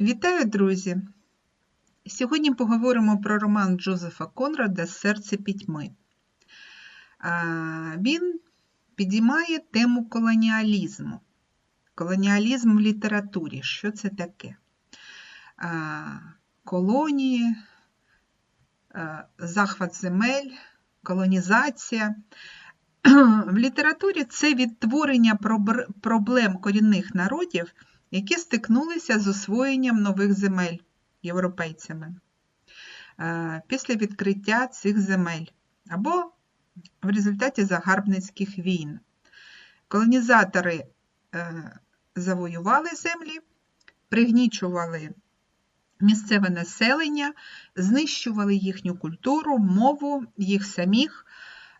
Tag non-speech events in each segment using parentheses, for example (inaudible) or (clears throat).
Вітаю, друзі! Сьогодні поговоримо про роман Джозефа Конрада Серце пітьми. Він підіймає тему колоніалізму. Колоніалізм в літературі. Що це таке? Колонії, захват земель, колонізація. (clears throat) В літературі це відтворення проблем корінних народів, які стикнулися з освоєнням нових земель європейцями е, після відкриття цих земель або в результаті загарбницьких війн. Колонізатори е, завоювали землі, пригнічували місцеве населення, знищували їхню культуру, мову, їх самих,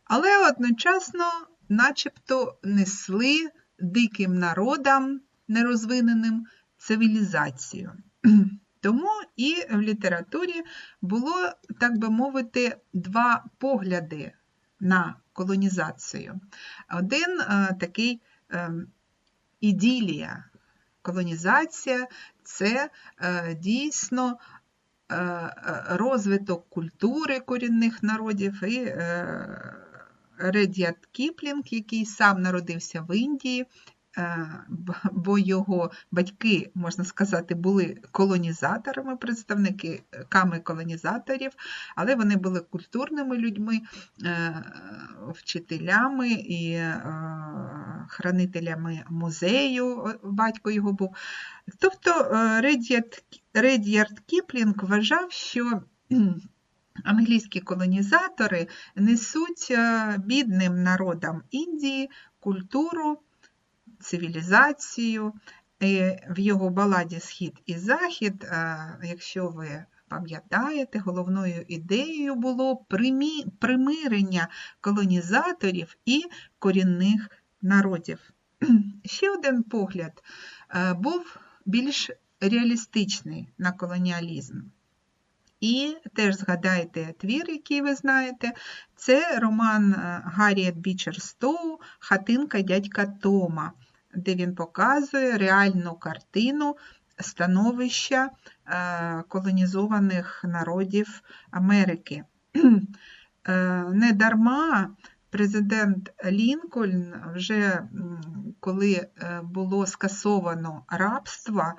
але одночасно начебто несли диким народам нерозвиненим цивілізацію. (clears throat) Тому і в літературі було, так би мовити, два погляди на колонізацію. Один е, такий е, іділія. Колонізація це е, дійсно розвиток культури корінних народів і Редіард Кіплінг, який сам народився в Індії, бо його батьки, можна сказати, були колонізаторами, представниками колонізаторів, але вони були культурними людьми, е, вчителями і е, хранителями музею, батько його був. Тобто е, Редіард, Кіплінг вважав, що англійські колонізатори несуть е, бідним народам Індії культуру, цивілізацію. І В його баладі Схід і Захід, е, якщо ви пам'ятаєте, головною ідеєю було примирення колонізаторів і корінних народів. (clears throat) Ще один погляд е, був більш реалістичний на колоніалізм. І теж згадайте твір, який ви знаєте, це роман е, Гарріет Бічер Стоу Хатинка дядька Тома, де він показує реальну картину становища е, колонізованих народів Америки. (clears throat) Е, Не дарма президент Лінкольн вже коли е, було скасовано рабство,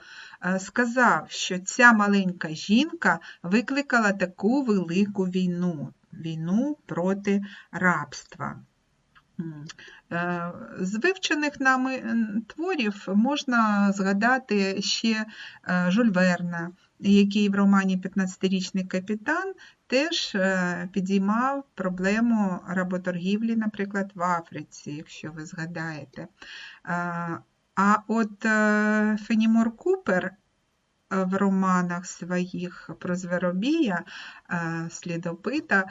сказав, що ця маленька жінка викликала таку велику війну війну проти рабства. Е, З вивчених нами творів можна згадати ще е, Жюль Верна, який в романі «15-річний капітан» теж е, підіймав проблему работоргівлі, наприклад, в Африці, якщо ви згадаєте. Е, А от е, Фенімор Купер е, в романах своїх про Зверобія, е, слідопита,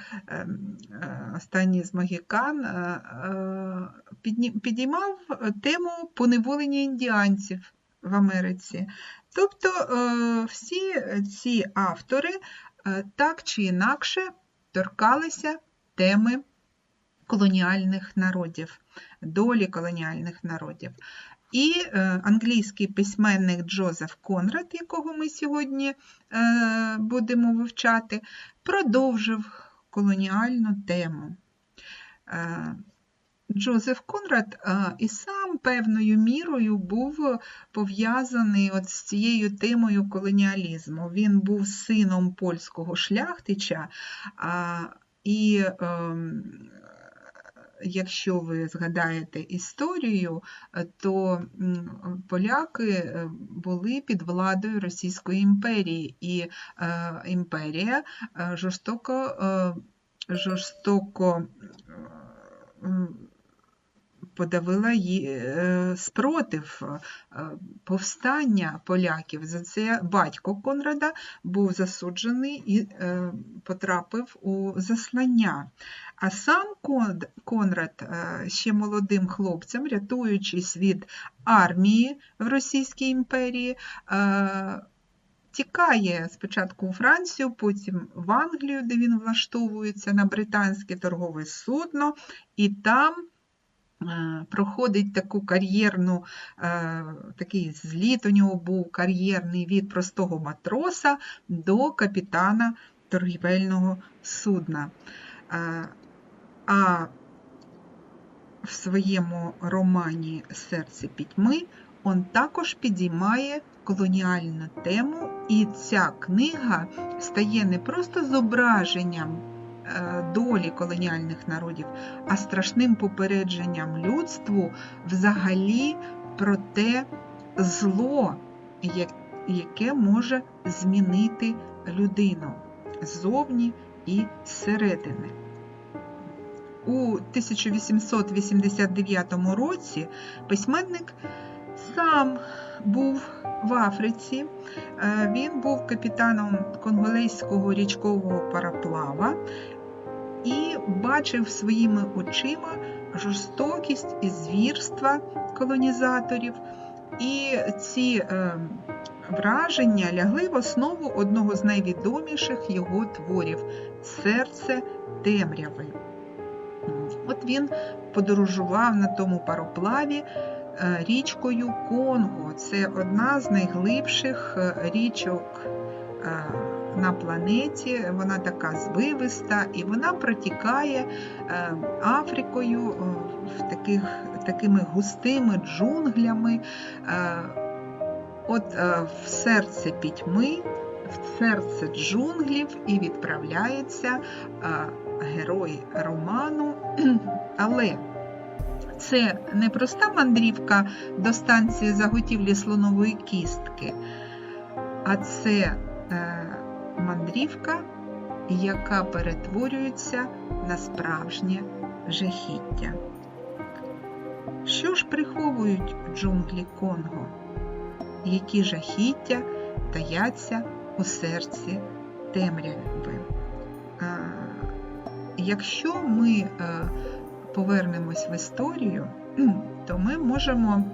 останній з Могікан, підіймав тему поневолення індіанців в Америці. Тобто е, всі ці автори е, так чи інакше торкалися теми колоніальних народів, долі колоніальних народів. І е, англійський письменник Джозеф Конрад, якого ми сьогодні е, будемо вивчати, продовжив колоніальну тему. Е, Джозеф Конрад і сам певною мірою був пов'язаний от з цією темою колоніалізму. Він був сином польського шляхтича, і ем, якщо ви згадаєте історію, е, то поляки е, були під владою Російської імперії, і е, імперія жорстоко, жорстоко подавила її е, спротив е, повстання поляків. За це батько Конрада був засуджений і е, потрапив у заслання. А сам Конрад ще молодим хлопцем, рятуючись від армії в Російській імперії, тікає спочатку у Францію, потім в Англію, де він влаштовується на британське торгове судно, і там проходить таку кар'єрну, е, такий зліт у нього був кар'єрний від простого матроса до капітана торгівельного судна. Е, А в своєму романі Серце пітьми он також підіймає колоніальну тему, і ця книга стає не просто зображенням е, долі колоніальних народів, а страшним попередженням людству взагалі про те зло, яке може змінити людину ззовні і зсередини. У 1889 році письменник сам був в Африці. Е, Він був капітаном конголезького річкового параплава і бачив своїми очима жорстокість і звірства колонізаторів. І ці е, враження лягли в основу одного з найвідоміших його творів Серце темряви. От він подорожував на тому пароплаві е, річкою Конго. Це одна з найглибших е, річок е, на планеті. Вона така звивиста і вона протікає е, Африкою е, в таких, такими густими джунглями. Е, От в серце пітьми, в серце джунглів і відправляється герой роману. (clears throat) Але це не проста мандрівка до станції заготівлі слонової кістки, а це мандрівка, яка перетворюється на справжнє жахіття. Що ж приховують джунглі Конго? Які жахіття таяться у серці темряви? Якщо ми е, повернемось в історію, (clears throat) то ми можемо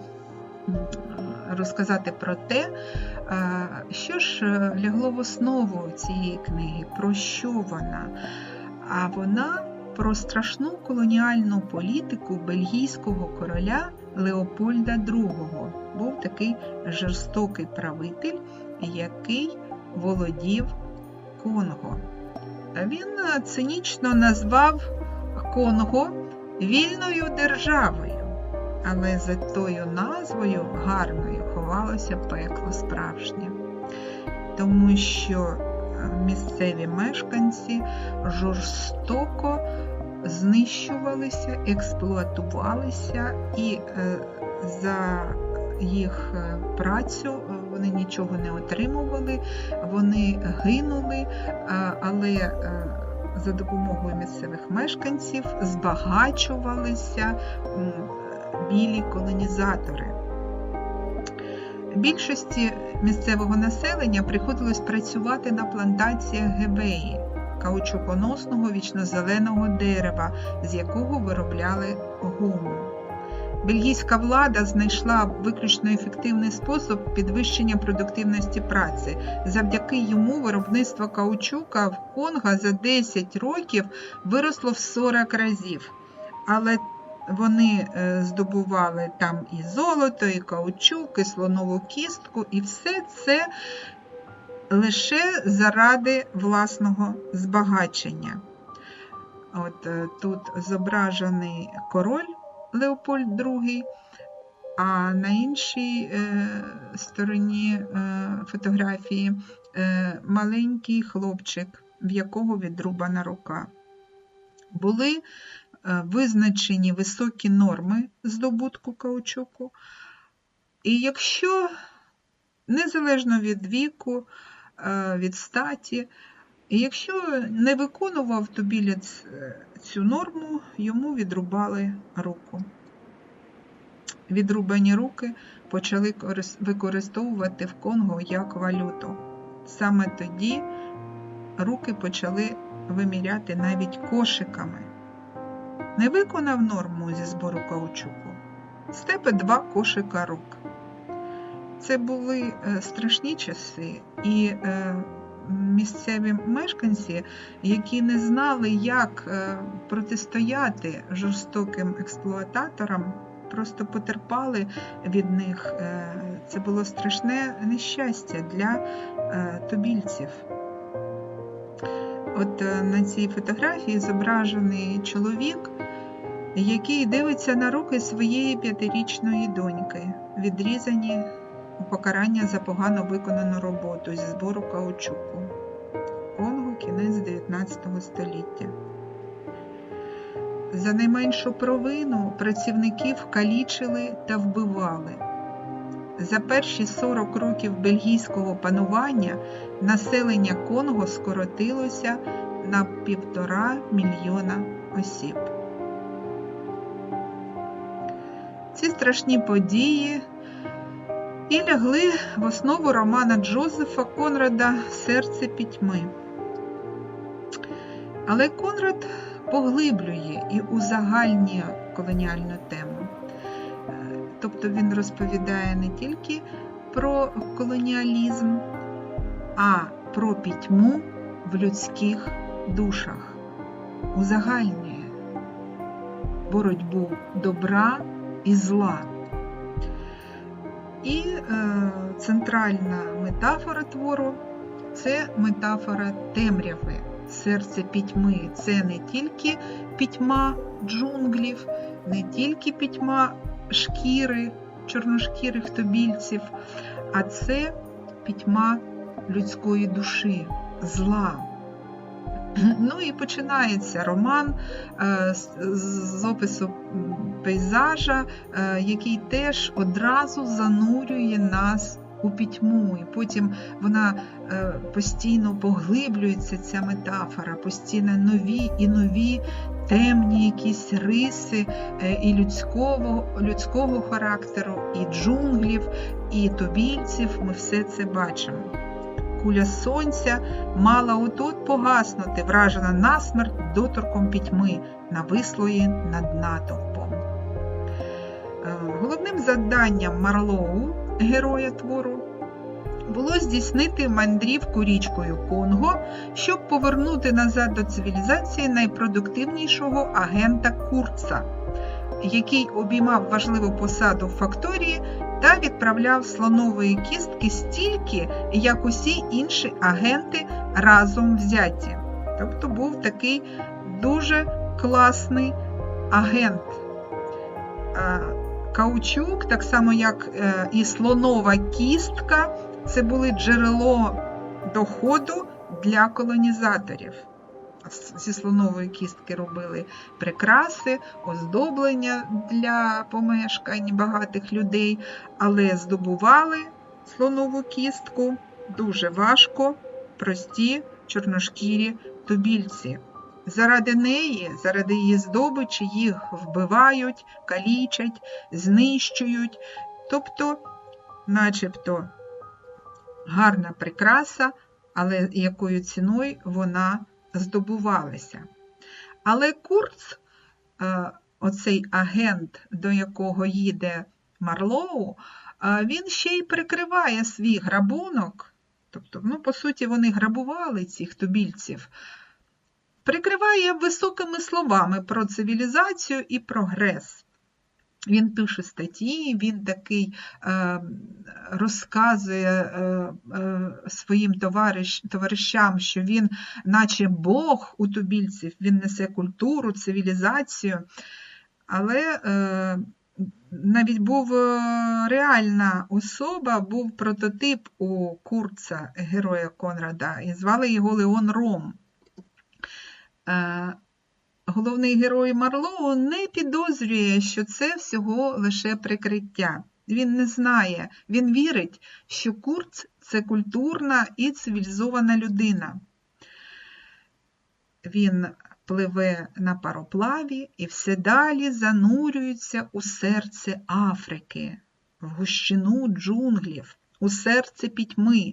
розказати про те, е, що ж е, лягло в основу цієї книги, про що вона. А вона про страшну колоніальну політику бельгійського короля Леопольда II. Був такий жорстокий правитель, який володів Конго. Він е, цинічно назвав Конго вільною державою, але за тою назвою гарною ховалося пекло справжнє, тому що е, місцеві мешканці жорстоко знищувалися, експлуатувалися і е, за їх е, працю вони нічого не отримували, вони гинули, але за допомогою місцевих мешканців збагачувалися білі колонізатори. Більшості місцевого населення приходилось працювати на плантаціях гебеї, каучуконосного вічнозеленого дерева, з якого виробляли гуму. Бельгійська влада знайшла виключно ефективний спосіб підвищення продуктивності праці. Завдяки йому виробництво каучука в Конго за 10 років виросло в 40 разів. Але вони е, здобували там і золото, і каучук, і слонову кістку, і все це лише заради власного збагачення. От е, тут зображений король Леопольд II, а на іншій е, стороні фотографії маленький хлопчик, в якого відрубана рука. Були визначені високі норми здобутку каучуку, і якщо незалежно від віку, е, від статі, і якщо не виконував тобілець цю норму, йому відрубали руку. Відрубані руки почали використовувати в Конго як валюту. Саме тоді руки почали виміряти навіть кошиками. Не виконав норму зі збору каучуку. З тебе два кошика рук. Це були е, страшні часи, і е, місцеві мешканці, які не знали, як е, протистояти жорстоким експлуататорам, просто потерпали від них. Це було страшне нещастя для тубільців. От е, на цій фотографії зображений чоловік, який дивиться на руки своєї п'ятирічної доньки, відрізані у покарання за погано виконану роботу зі збору каучуку. Конго кінець 19 століття. За найменшу провину працівників калічили та вбивали. За перші 40 років бельгійського панування населення Конго скоротилося на півтора мільйона осіб. Ці страшні події і лягли в основу романа Джозефа Конрада Серце пітьми. Але Конрад поглиблює і узагальнює колоніальну тему. Тобто він розповідає не тільки про колоніалізм, а про пітьму в людських душах, узагальнює боротьбу добра і зла. І е, центральна метафора твору це метафора темряви, серце пітьми. Це не тільки пітьма джунглів, не тільки пітьма шкіри, чорношкірих тобільців, а це пітьма людської душі, зла. (clears throat) Ну і починається роман е, з, опису пейзажа, е, який теж одразу занурює нас у пітьму. І потім вона е, постійно поглиблюється, ця метафора, постійно нові і нові темні якісь риси е, і людського, людського характеру, і джунглів, і тобільців. Ми все це бачимо. Куля сонця мала отут погаснути, вражена насмерть доторком пітьми, навислої над натовпом. Е, Головним завданням Марлоу, героя твору, було здійснити мандрівку річкою Конго, щоб повернути назад до цивілізації найпродуктивнішого агента Курца, який обіймав важливу посаду в факторії та відправляв слонової кістки стільки, як усі інші агенти разом взяті. Тобто був такий дуже класний агент. Каучук, так само як е, і слонова кістка, це були джерело доходу для колонізаторів. Зі слонової кістки робили прикраси, оздоблення для помешкань багатих людей, але здобували слонову кістку дуже важко, прості чорношкірі тубільці. Заради неї, заради її здобичі, їх вбивають, калічать, знищують, тобто, начебто, гарна прикраса, але якою ціною вона здобувалася. Але Курц, е, оцей агент, до якого їде Марлоу, е, він ще й прикриває свій грабунок, тобто, ну, по суті, вони грабували цих тубільців, прикриває високими словами про цивілізацію і прогрес. Він пише статті, він такий е, розказує е, е, своїм товариш, товаришам, що він, наче Бог у тубільців, він несе культуру, цивілізацію. Але е, навіть був е, реальна особа, був прототип у Курца, героя Конрада, і звали його Леон Ром. Головний герой Марлоу не підозрює, що це всього лише прикриття. Він не знає, він вірить, що Курц це культурна і цивілізована людина. Він пливе на пароплаві і все далі занурюється у серце Африки, в гущину джунглів, у серце пітьми.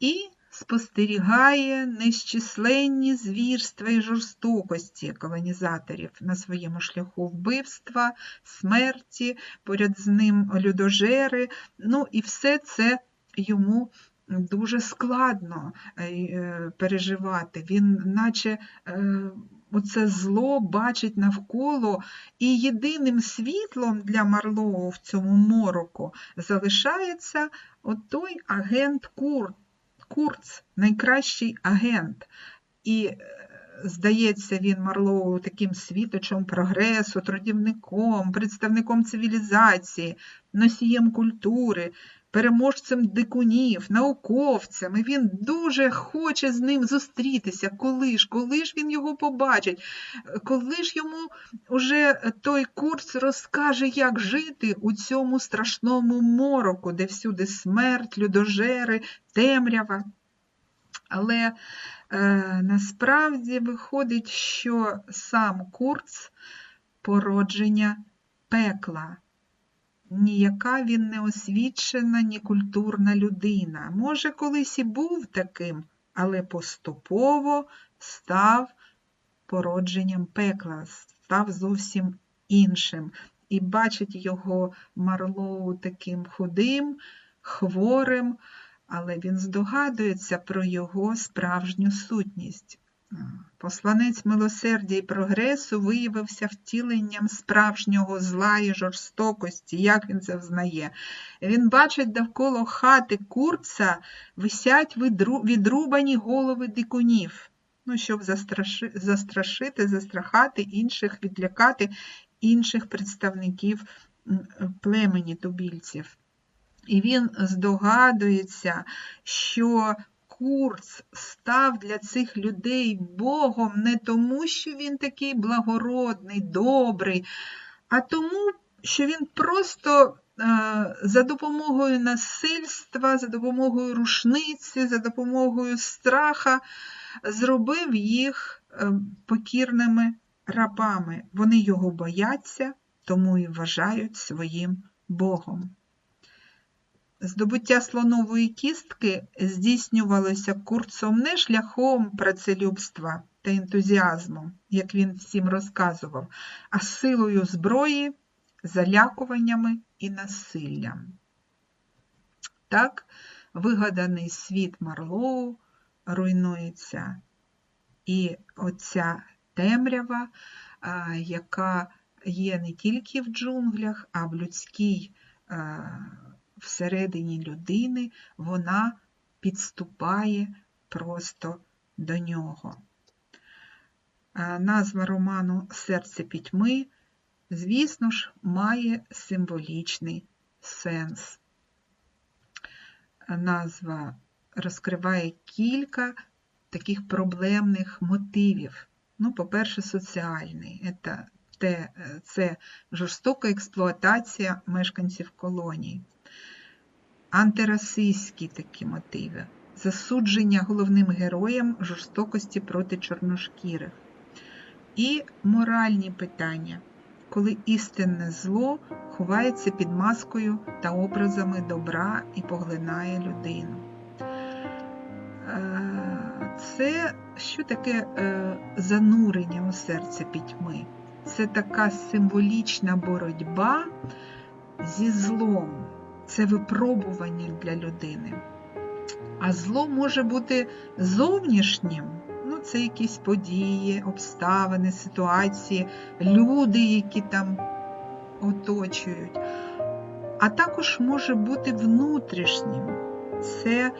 І спостерігає нещисленні звірства і жорстокості колонізаторів на своєму шляху вбивства, смерті, поряд з ним людожери. Ну і все це йому дуже складно е, переживати. Він наче е, оце зло бачить навколо, і єдиним світлом для Марлоу в цьому мороку залишається той агент Кур, Курц, найкращий агент. І е, здається він Марлоу таким світочем прогресу, трудівником, представником цивілізації, носієм культури, переможцем дикунів, науковцем. І він дуже хоче з ним зустрітися. Коли ж, коли ж він його побачить, коли ж йому уже той курс розкаже, як жити у цьому страшному мороку, де всюди смерть, людожери, темрява. Але е, насправді виходить, що сам Курц породження пекла. Ніяка він не освічена, ні культурна людина. Може, колись і був таким, але поступово став породженням пекла, став зовсім іншим. І бачить його Марлоу таким худим, хворим, але він здогадується про його справжню сутність. Посланець милосердя і прогресу виявився втіленням справжнього зла і жорстокості, як він це взнає. Він бачить довкола хати курца висять відрубані голови дикунів, ну, щоб застраши, застрашити, застрахати інших, відлякати інших представників племені тубільців. І він здогадується, що Курц став для цих людей Богом не тому, що він такий благородний, добрий, а тому, що він просто е, за допомогою насильства, за допомогою рушниці, за допомогою страха зробив їх е, покірними рабами. Вони його бояться, тому і вважають своїм Богом. Здобуття слонової кістки здійснювалося курцом не шляхом працелюбства та ентузіазму, як він всім розказував, а силою зброї, залякуваннями і насиллям. Так, вигаданий світ Марлоу руйнується. І оця темрява, яка є не тільки в джунглях, а в людській всередині людини вона підступає просто до нього. Назва роману Серце пітьми, звісно ж, має символічний сенс. Назва розкриває кілька таких проблемних мотивів. Ну, по-перше, соціальний. Це, це жорстока експлуатація мешканців колоній антирасистські такі мотиви, засудження головним героям жорстокості проти чорношкірих. І моральні питання, коли істинне зло ховається під маскою та образами добра і поглинає людину. Е, це що таке е, занурення у серце пітьми? Це така символічна боротьба зі злом це випробування для людини. А зло може бути зовнішнім, ну, це якісь події, обставини, ситуації, люди, які там оточують. А також може бути внутрішнім. Це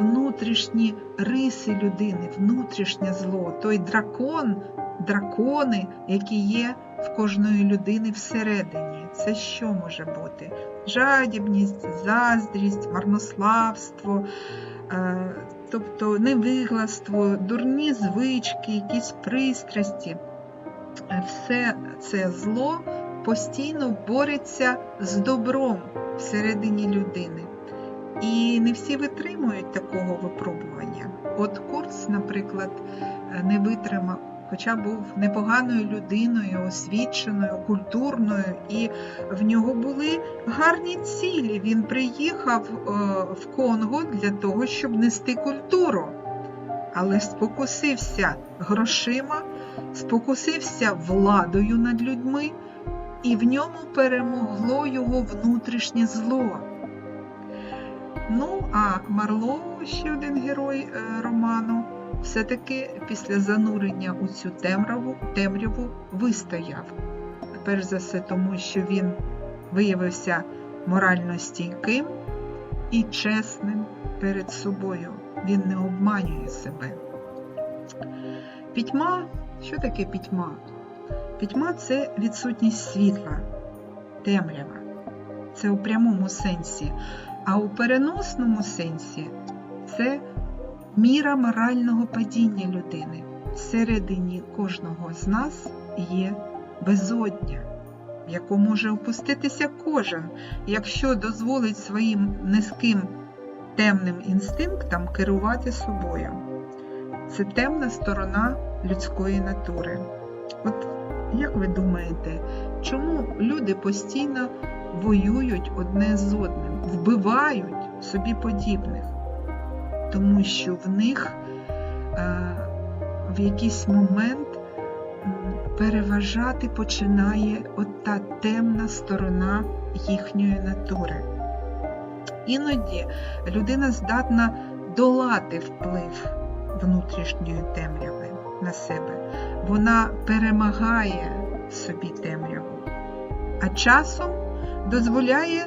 внутрішні риси людини, внутрішнє зло, той дракон, дракони, які є в кожної людини всередині. Це що може бути? Жадібність, заздрість, марнославство, е, тобто невигластво, дурні звички, якісь пристрасті. Все це зло постійно бореться з добром всередині людини. І не всі витримують такого випробування. От Курц, наприклад, не витримав хоча був непоганою людиною, освіченою, культурною, і в нього були гарні цілі. Він приїхав е, в Конго для того, щоб нести культуру, але спокусився грошима, спокусився владою над людьми, і в ньому перемогло його внутрішнє зло. Ну, а Марлоу, ще один герой е, роману, все-таки після занурення у цю темряву, темряву вистояв. Перш за все, тому що він виявився морально стійким і чесним перед собою. Він не обманює себе. Пітьма, що таке пітьма? Пітьма це відсутність світла, темрява. Це у прямому сенсі. А у переносному сенсі це міра морального падіння людини. Всередині кожного з нас є безодня, в яку може опуститися кожен, якщо дозволить своїм низьким темним інстинктам керувати собою. Це темна сторона людської натури. От як ви думаєте, чому люди постійно воюють одне з одним, вбивають собі подібних? Тому що в них е, в якийсь момент переважати починає от та темна сторона їхньої натури. Іноді людина здатна долати вплив внутрішньої темряви на себе. Вона перемагає собі темряву, а часом дозволяє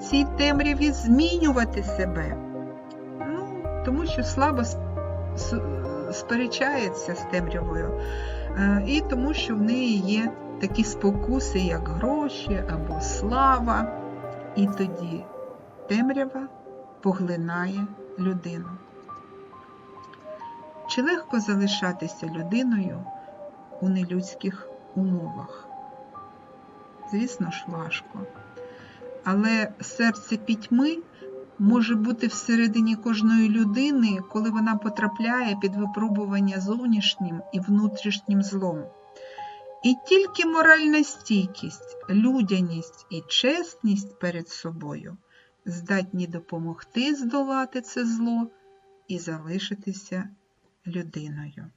цій темряві змінювати себе. Тому що слабо сперечається з темрявою, е, і тому що в неї є такі спокуси, як гроші або слава, і тоді темрява поглинає людину. Чи легко залишатися людиною у нелюдських умовах? Звісно ж, важко. Але серце пітьми може бути всередині кожної людини, коли вона потрапляє під випробування зовнішнім і внутрішнім злом. І тільки моральна стійкість, людяність і чесність перед собою здатні допомогти здолати це зло і залишитися людиною.